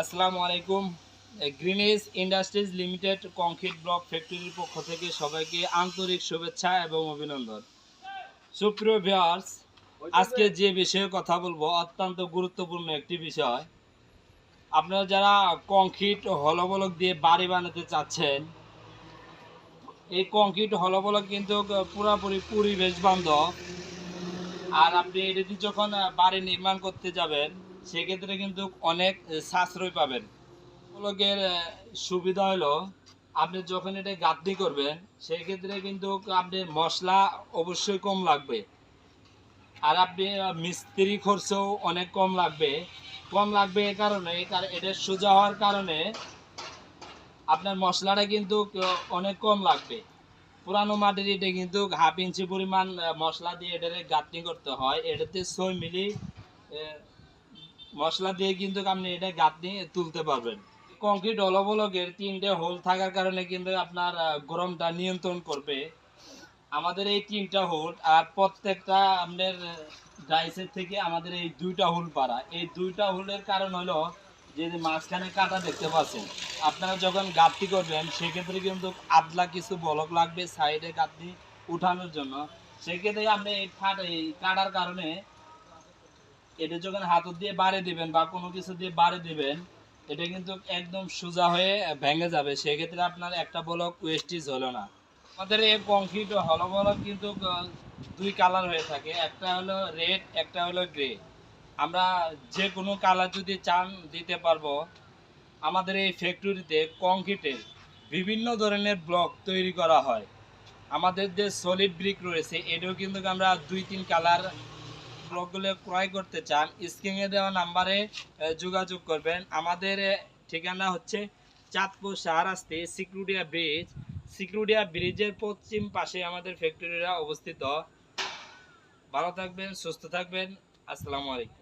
আসসালামু আলাইকুম। Greenage industries limited concrete block ফ্যাক্টরির পক্ষ থেকে সবাইকে আন্তরিক শুভেচ্ছা এবং অভিনন্দন। সুপ্রিয় ভিউয়ার্স আজকে যে বিষয়ে কথা বলব অত্যন্ত গুরুত্বপূর্ণ একটি বিষয়। আপনারা যারা কংক্রিট হলবলক দিয়ে বাড়ি বানাতে চাচ্ছেন, এই কংক্রিট হলবলক কিন্তু পুরোপুরি পরিবেশ বান্ধব। আর আপনি এটি যখন বাড়ি নির্মাণ করতে যাবেন সেক্ষেত্রে কিন্তু অনেক সাশ্রয় পাবেন। লোকের সুবিধা হলো, আপনি যখন এটা গাঁথনি করবেন সেই ক্ষেত্রে কিন্তু আপনি মশলা অবশ্যই কম লাগবে। আর আপনি মিস্ত্রি খরচও অনেক কম লাগবে। কম লাগবে এ কারণে এটা সোজা হওয়ার কারণে আপনার মশলাটা কিন্তু অনেক কম লাগবে। পুরানো মাটির এটা কিন্তু হাফ ইঞ্চি পরিমাণ মশলা দিয়ে এটারে গাঁথনি করতে হয়। এটাতে ছয় মিলি মশলা দিয়ে কিন্তু আপনি এটা গাঁথনি তুলতে পারবেন। কংক্রিট অলবলকের তিনটে হোল থাকার কারণে কিন্তু আপনার গরমটা নিয়ন্ত্রণ করবে। আমাদের এই তিনটা হোল আর প্রত্যেকটা আপনার ডাইসের থেকে আমাদের এই দুইটা হোল পাড়া। এই দুইটা হোলের কারণ হলো যে মাঝখানে কাটা দেখতে পাচ্ছেন, আপনারা যখন গাঁথনি করবেন, সেক্ষেত্রে কিন্তু আদলা কিছু বলক লাগবে সাইডে গাঁথনি উঠানোর জন্য। সেক্ষেত্রে আপনি এই ফাট, এই কাটার কারণে এটা যখন হাতত দিয়ে বাড়ি দিবেন বা কোনো কিছু দিয়ে বাড়ি দিবেন, এটা কিন্তু একদম সোজা হয়ে ভেঙে যাবে। সেক্ষেত্রে আপনার একটা বলক ওয়েস্টিজ হলো না। আমাদের এই কংক্রিট হলো বলক কিন্তু দুই কালার হয়ে থাকে। একটা হলো রেড একটা হলো গ্রে আমরা যে কোনো কালার যদি চান দিতে পারব, আমাদের এই ফ্যাক্টরিতে কংক্রিটের বিভিন্ন ধরনের ব্লক তৈরি করা হয়। আমাদের যে সলিড ব্রিক রয়েছে, এটাও কিন্তু আমরা দুই, তিন কালার ব্লকগুলো ক্রয় করতে চান, স্ক্রিনে দেওয়া নাম্বারে যোগাযোগ করবেন। আমাদের ঠিকানা হচ্ছে চাঁদপুর শাহরাস্তি সিকরুডিয়া ব্রিজ। সিকরুডিয়া ব্রিজের পশ্চিম পাশে আমাদের ফ্যাক্টরিরা অবস্থিত। ভালো থাকবেন, সুস্থ থাকবেন। আসসালামু আলাইকুম।